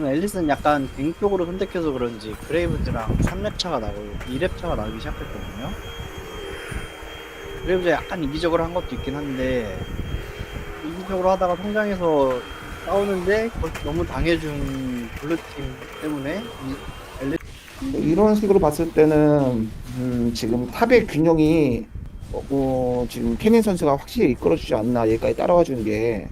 지금 앨리스는 약간 갱 쪽으로 선택해서 그런지 그레이브즈랑 3렙 차가 나고 2렙 차가 나기 시작했거든요. 그레이브즈 약간 이기적으로 한 것도 있긴 한데 이기적으로 하다가 성장해서 싸우는데 너무 당해준 블루팀 때문에 이 앨리스 이런 식으로 봤을 때는 음, 지금 탑의 균형이 어, 어, 지금 케넨 선수가 확실히 이끌어주지 않나 얘까지 따라와 주는 게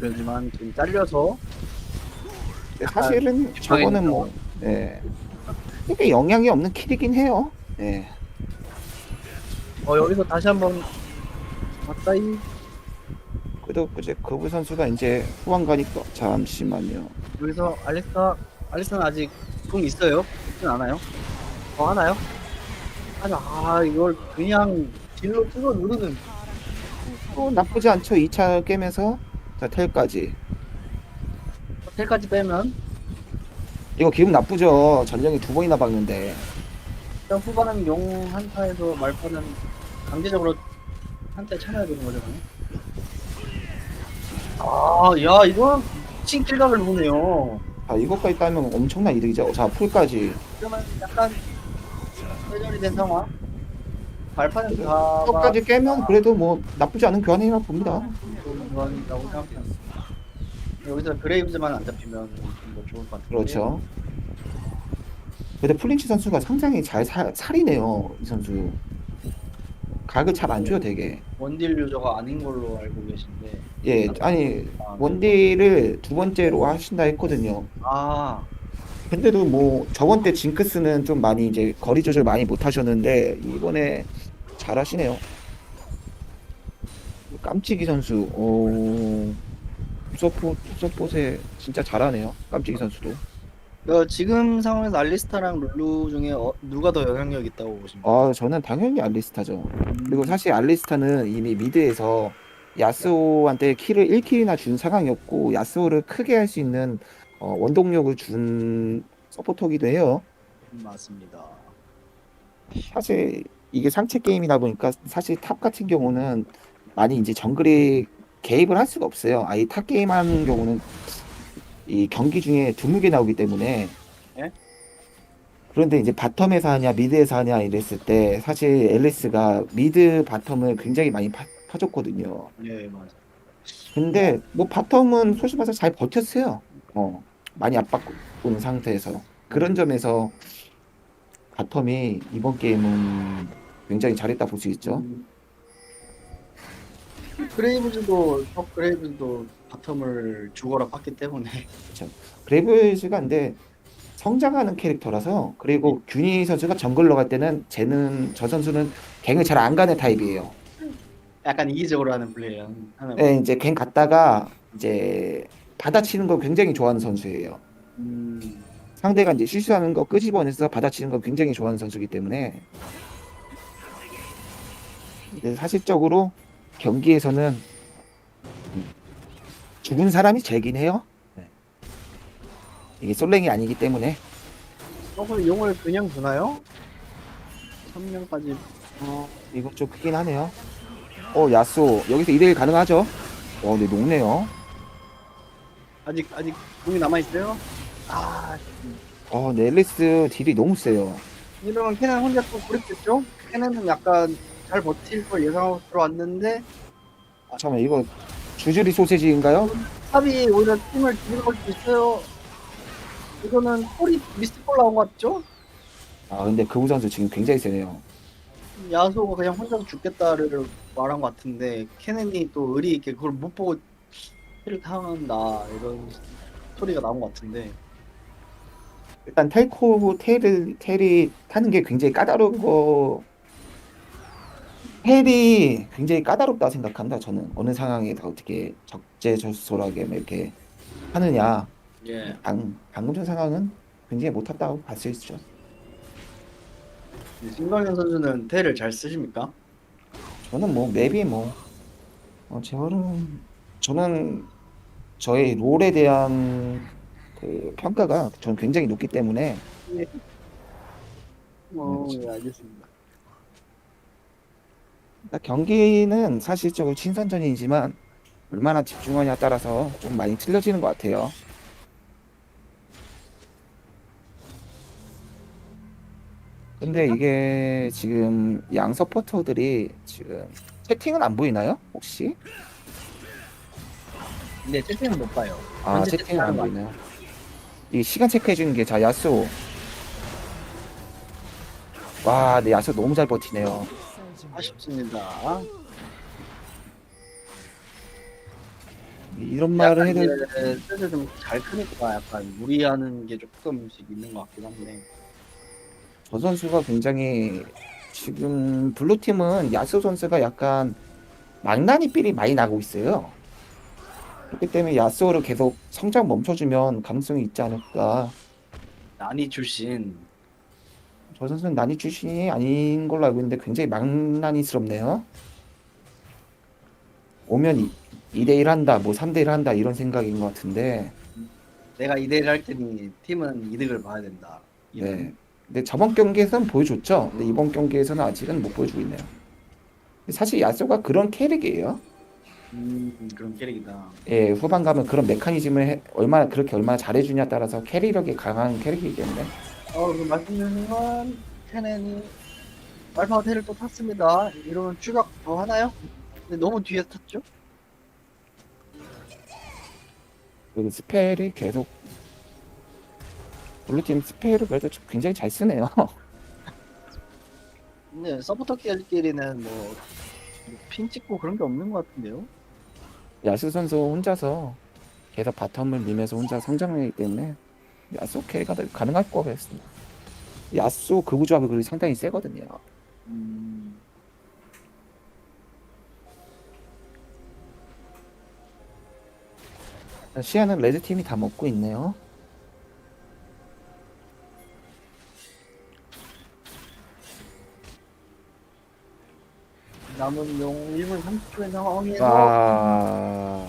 그러지만 지금 잘려서 사실은 저거는 뭐 네. 그러니까 영향이 없는 킬이긴 해요. 네. 어 여기서 다시 한번 가까이 그래도 이제 거부 선수가 이제 후반 가니까 잠시만요. 여기서 알리스타 알리스는 아직 궁 있어요? 있진 않아요? 더 하나요? 하나 아 이걸 그냥 딜로 찍어 누르는 어, 나쁘지 않죠. 2차 깨면서 자 텔까지. 호텔까지 빼면 이거 기분 나쁘죠. 전령이 두 번이나 박는데. 일단 후반 용 한타에서 말파는 강제적으로 한타 차려야 되는 거죠 아야 이건 미친 킬각을 보네요 자 이것까지 따면 엄청난 이득이죠. 자 풀까지. 그러면 약간 회전이 된 상황 발판은 다 끝까지 깨면 그래도 뭐 나쁘지 않은 교환이라 봅니다. 좋아한다고 생각합니다. 여기서 그레이브즈만 안 잡히면 좀더 좋을 것 같아요. 그렇죠. 근데 플린치 선수가 상당히 잘 사, 살이네요. 이 선수. 각을 잘 안 줘요, 되게. 원딜 유저가 아닌 걸로 알고 계신데. 예, 아니 아, 원딜을 두 번째로 하신다 했거든요. 아, 근데도 뭐 저번 때 징크스는 좀 많이 이제 거리 조절 많이 못 하셨는데 이번에 잘 하시네요. 깜찍이 선수, 오, 서포 서포에 진짜 잘하네요. 깜찍이 선수도. 어, 지금 상황에서 알리스타랑 룰루 중에 어, 누가 더 영향력 있다고 보십니까? 아, 저는 당연히 알리스타죠. 그리고 사실 알리스타는 이미 미드에서 야스오한테 킬을 1킬이나 준 상황이었고 야스오를 크게 할 수 있는 어, 원동력을 준 서포터기도 해요. 음, 맞습니다. 사실 이게 상체 게임이다 보니까 사실 탑 같은 경우는 많이 이제 정글이 개입을 할 수가 없어요. 아예 탑 게임 하는 경우는 이 경기 중에 드물게 나오기 때문에 예? 그런데 이제 바텀에서 하냐 미드에서 하냐 이랬을 때 사실 앨리스가 미드 바텀을 굉장히 많이 파, 파줬거든요. 예, 맞아. 근데 뭐 바텀은 솔직히 말해서 잘 버텼어요. 어 많이 오는 상태에서 그런 점에서 바텀이 이번 게임은 굉장히 잘했다 볼 수 있죠. 음. 그레이브즈도 top 그레이브즈도 바텀을 죽어라 팠기 때문에 그레이브즈가 근데 성장하는 캐릭터라서 그리고 균이 선수가 정글로 갈 때는 쟤는 저 선수는 갱을 잘 안 가는 타입이에요. 약간 이기적으로 하는 플레이예요. 하는 네, 이제 갱 갔다가 이제 받아치는 걸 굉장히 좋아하는 선수예요. 음, 상대가 이제 실수하는 거 끄집어내서 받아치는 걸 굉장히 좋아하는 선수이기 때문에 이제 사실적으로 경기에서는 죽은 사람이 제긴 해요. 네. 이게 솔랭이 아니기 때문에 저걸 용을 그냥 주나요? 3명까지 어, 이건 좀 크긴 하네요. 어, 야쏘 여기서 2대1 가능하죠? 어, 근데 녹네요. 아직 아직 공이 남아 있어요. 아 어, 넬리스 딜이 너무 세요. 이러면 캐넨 혼자 또 고립됐죠? 캐넨은 약간 잘 버틸 걸 예상하고 들어왔는데 아, 잠깐만 이거 주주리 소세지인가요? 탑이 오히려 팀을 뒤집을 수 있어요. 이거는 콜이 미스콜 나온 것 같죠? 아, 근데 그우 선수 지금 굉장히 세네요. 야소가 그냥 혼자서 죽겠다를 말한 것 같은데 캐넨이 또 의리 있게 그걸 못 보고 힐을 당한다 이런 소리가 나온 것 같은데 일단 텔코 텔을 텔이 타는 게 굉장히 까다롭고 텔이 굉장히 까다롭다 생각한다 저는. 어느 상황에서 어떻게 적재적소하게 이렇게 하느냐. 예. 방, 방금 전 상황은 굉장히 못 탔다고 봤을 수 있죠. 신광현 선수는 테를 잘 쓰십니까? 저는 뭐 맵이 뭐 어, 저는 저는 저의 롤에 대한 그 평가가 저는 굉장히 높기 때문에 어, 예, 알겠습니다. 경기는 사실적으로 친선전이지만 얼마나 집중하냐에 따라서 좀 많이 틀려지는 것 같아요. 근데 이게 지금 양 서포터들이 지금 채팅은 안 보이나요? 혹시? 근데 채팅은 못 봐요. 아 채팅은 안 채팅하는 거 보이나요? 이 시간 체크해 주는 게 자 야스오. 와, 네 야스오 너무 잘 버티네요. 아쉽습니다. 이런 말을 해도 뜻을 좀잘 크니까 약간 무리하는 게 조금씩 있는 것 같긴 한데. 저 선수가 굉장히 지금 블루 팀은 야스오 선수가 약간 망나니 삘이 많이 나고 있어요. 그렇기 때문에 야스오를 계속 성장 멈춰주면 가능성이 있지 않을까. 난이 출신. 저 선수는 난이 출신이 아닌 걸로 알고 있는데 굉장히 망나니스럽네요. 오면 2대1 한다, 뭐 3대1 한다 이런 생각인 것 같은데 내가 2대1 할 테니 팀은 이득을 봐야 된다. 이런. 네. 근데 저번 경기에서는 보여줬죠. 근데 이번 경기에서는 아직은 못 보여주고 있네요. 사실 야스오가 그런 캐릭이에요. 음, 그런 캐릭이다. 예, 후반 가면 그런 메커니즘을 해- 얼마나 그렇게 얼마나 잘해주냐에 따라서 캐리력이 강한 캐릭이기 때문에 어, 그 말씀드린 순간 케넨이 알파 호텔을 또 탔습니다. 이러면 추격 더 하나요? 근데 너무 뒤에 탔죠? 그리고 스펠이 계속 블루팀 스펠을 그래도 좀 굉장히 잘 쓰네요. 근데 서포터끼리는 뭐, 핀 찍고 그런 게 없는 것 같은데요? 야수 선수 혼자서 계속 바텀을 밀면서 혼자 성장하기 때문에 야수 캐리가 가능할 것 같습니다. 야수 그 구조합이 그리고 상당히 세거든요. 음, 시야는 레드 팀이 다 먹고 있네요. 남은 용 1분 30초의 상황에서 와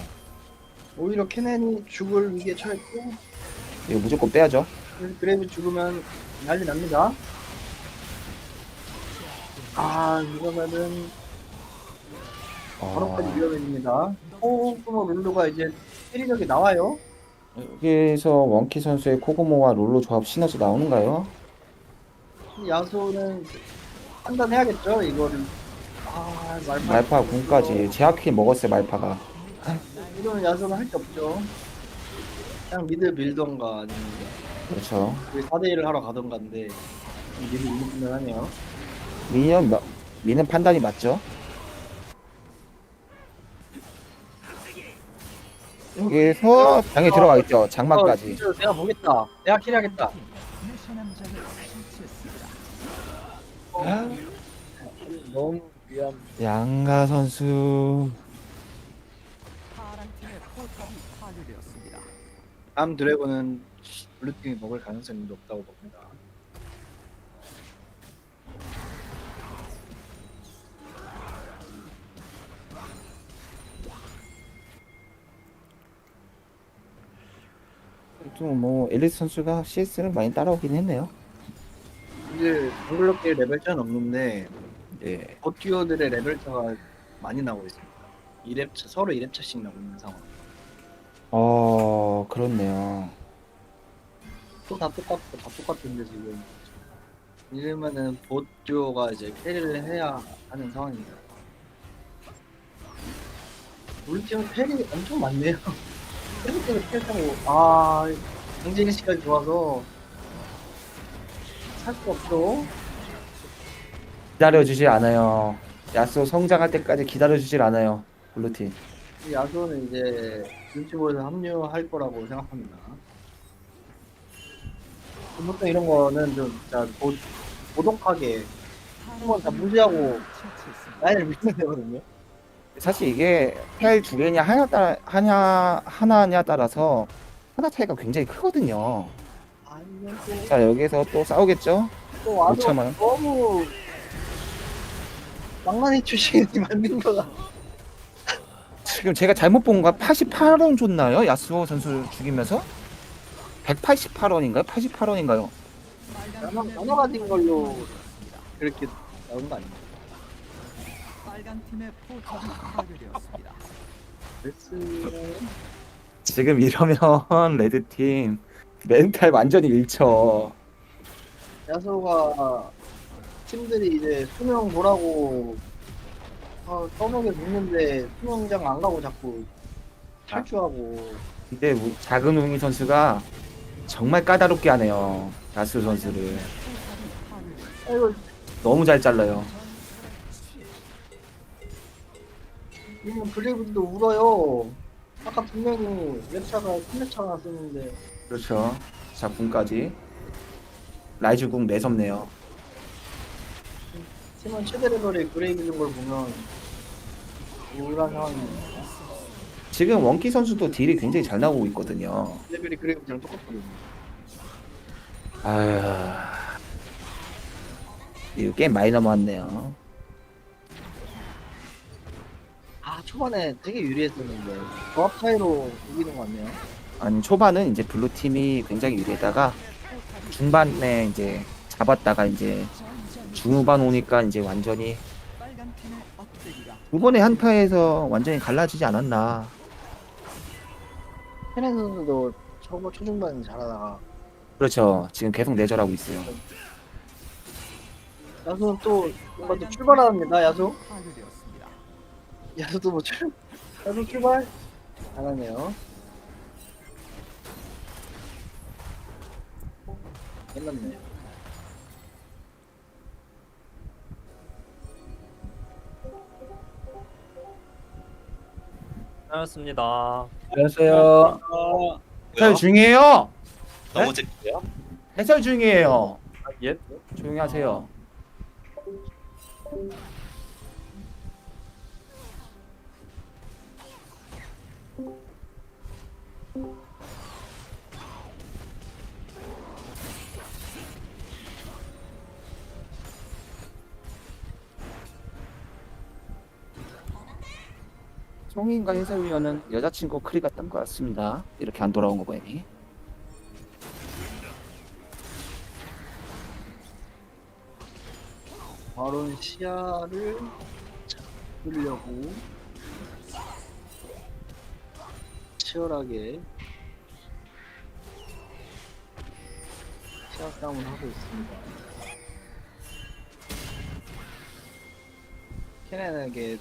오히려 케넨이 죽을 위기에 처했고 이거 무조건 빼야죠. 그레이브 죽으면 난리 납니다. 아 이거면은 바로까지 아, 위험해집니다. 호구모 룰루가 이제 캐리력이 나와요. 여기서 원키 선수의 코고모와 롤로 조합 시너지 나오는가요? 야수는 판단해야겠죠 이거를. 아 말파. 말파 군까지 제압킬 먹었어요 말파가. 이러면 야수는 할 게 없죠. 그냥 미드 밀던가 아니면 그렇죠. 4대1을 하러 가던가인데 미드 밀면 하네요. 미니언 마- 미는 판단이 맞죠? 여기서 방에 들어가 있죠. 어, 장막까지. 진짜 내가 보겠다. 내가 캐리하겠다. 아, 너무 위험. 양가 선수 다음 드래곤은 블루팀이 먹을 가능성이 높다고 봅니다. 좀 뭐 엘리스 선수가 CS를 많이 따라오긴 했네요. 이제 정글럽계 레벨 차는 없는데 예. 버티어들의 레벨 차가 많이 나오고 있습니다. 2렙차 서로 2렙차씩 나고 있는 상황. 어 그렇네요. 또 다 똑같고 다 똑같은데 지금 이러면은 보듀오가 이제 캐리를 해야 하는 상황입니다. 우리 팀은 캐리 엄청 많네요. 계속해서 캐리 타고 아 강진희 씨까지 좋아서 살 수 없죠. 기다려주질 않아요. 야수 성장할 때까지 기다려주질 않아요. 블루팀. 이 야수는 이제 눈치 보여서 합류할 거라고 생각합니다. 보통 이런 거는 좀 진짜 고, 고독하게 한번 다 무시하고 라인을 밀면 되거든요. 사실 이게 펠 두 개냐 하나 따라 하냐 하나냐 따라서 하나 차이가 굉장히 크거든요. 아니면 또, 자 여기서 또 싸우겠죠? 또 와서 못 참아요. 너무 망나니 출신이 만든 거가 지금 제가 잘못 본 건가? 88원 줬나요? 야스오 선수 죽이면서? 188원인가요? 88원인가요? 나눠, 나눠 가진 걸로 그렇게 나온 거 아니에요? 빨간 팀의 포탑이 파괴되었습니다. 레스 지금 이러면 레드팀 멘탈 완전히 잃죠. 야소가 팀들이 이제 수명 보라고 어, 떠먹여 묻는데 수명장 안 가고 자꾸 탈주하고 근데 우- 작은 웅이 선수가 정말 까다롭게 하네요. 야수 선수를 아, 이거 너무 잘 잘라요. 이거 블레이브도 울어요. 아까 분명히 랩차가 3렙차 나왔었는데 그렇죠. 자 궁까지 라이즈 궁 매섭네요. 팀원 최대 레벨의 그레이브 준걸 보면 우울한 상황입니다. 지금 원키 선수도 딜이 굉장히 잘 나오고 있거든요. 레벨이 그레이브랑 똑같거든요. 아휴. 이거 게임 많이 넘어왔네요. 아 초반에 되게 유리했었는데 조합 차이로 이기는 것 같네요. 아니 초반은 이제 블루 팀이 굉장히 유리했다가 중반에 이제 잡았다가 이제 중후반 오니까 이제 완전히 두 번의 한타에서 완전히 갈라지지 않았나. 케넨 선수도 초반 초중반 잘하다가 그렇죠. 지금 계속 내절하고 있어요. 야수는 또 뭔가 또 출발합니다. 야수. 야수도 뭐 출, 야수 출발 안 하네요. 끝났네. 안 녕하십니다. 안녕하세요. 해설 중이에요. 너무 재밌어요? 해설 중이에요. 예? 조용히 하세요. 송인과 해설위원은 여자친구 크리 같던 것 같습니다. 이렇게 안 돌아온 거 보니. 바로 시야를 잡으려고 치열하게 시야 싸움을 하고 있습니다. 케넨에게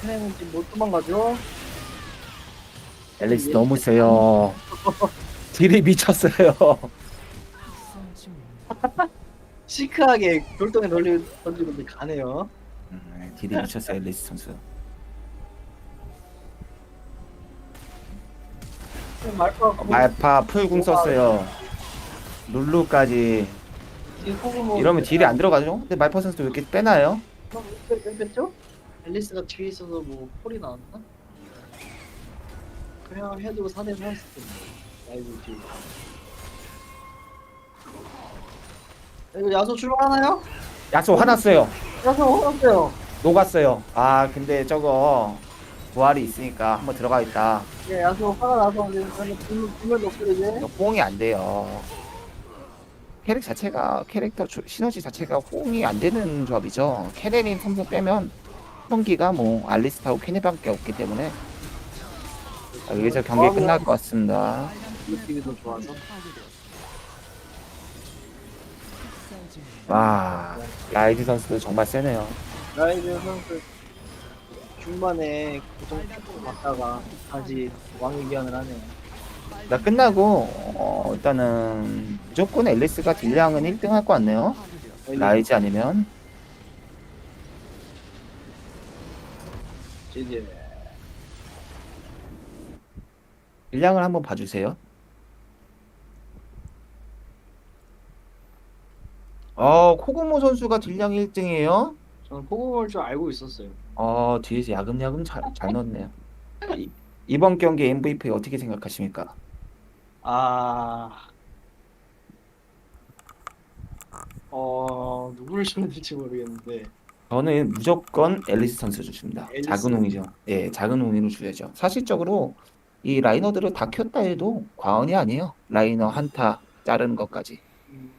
케넨은 지금 못 도망가죠? 앨리스 너무 세요. 딜이 미쳤어요. 시크하게 돌덩이 돌리 던지는데 가네요. 음, 딜이 미쳤어요, 앨리스 선수. 말파 어, 말파 풀궁 썼어요. 룰루까지. 이러면 딜이 안 들어가죠? 근데 말파 선수 왜 이렇게 빼나요? 왜 뺐죠? 앨리스가 뒤에 있어서 뭐 폴이 나왔나? 그냥 4대 4 했을 텐데 라이브 뒤에 이거 야소 출발하나요? 야소 화났어요. 야소 어었어요 녹았어요. 아, 근데 저거 부활이 있으니까 한번 들어가겠다. 예, 야소 화가 나서 이제 이제 이거 호응이 안 돼요. 캐릭 자체가 캐릭터 조- 시너지 자체가 호응이 안 되는 조합이죠. 캐넨이 삼성 빼면 성기가 뭐 알리스타고 케네밖에 없기 때문에 아, 여기서 경기 끝날 것 같습니다. 느낌이 더 좋아서 와 라이드 선수도 정말 세네요. 라이브 선수 중반에 고정 갔다가 다시 왕의 기한을 하네요. 나 끝나고 어, 일단은 무조건 앨리스가 딜량은 1등 할 것 같네요. 라이즈 아니면 이제 딜량을 한번 봐주세요. 어 코그모 선수가 딜량 1등이에요. 저는 포그볼 줄 알고 있었어요. 어 뒤에서 야금야금 잘, 잘 넣었네요. 이, 이번 경기 MVP 어떻게 생각하십니까? 아, 어 누구를 주면 될지 모르겠는데 저는 무조건 앨리스 선수 주십니다. 앨리스. 작은 웅이죠. 예, 작은 웅이로 줘야죠. 사실적으로 이 라이너들을 다 켰다 해도 과언이 아니에요. 라이너 한타 자르는 것까지. 음,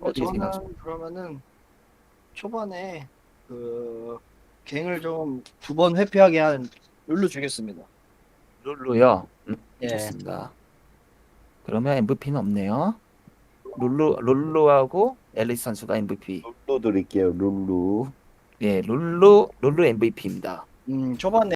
어떻게 생각하십니까? 그러면은 초반에 그 갱을 좀 두 번 회피하게 한 룰루 주겠습니다. 룰루요. 음, 예. 좋습니다. 그러면 MVP는 없네요. 룰루 룰루하고 앨리스 선수가 MVP. 룰루 드릴게요. 룰루. 예, 룰루 룰루 MVP입니다. 음 초반에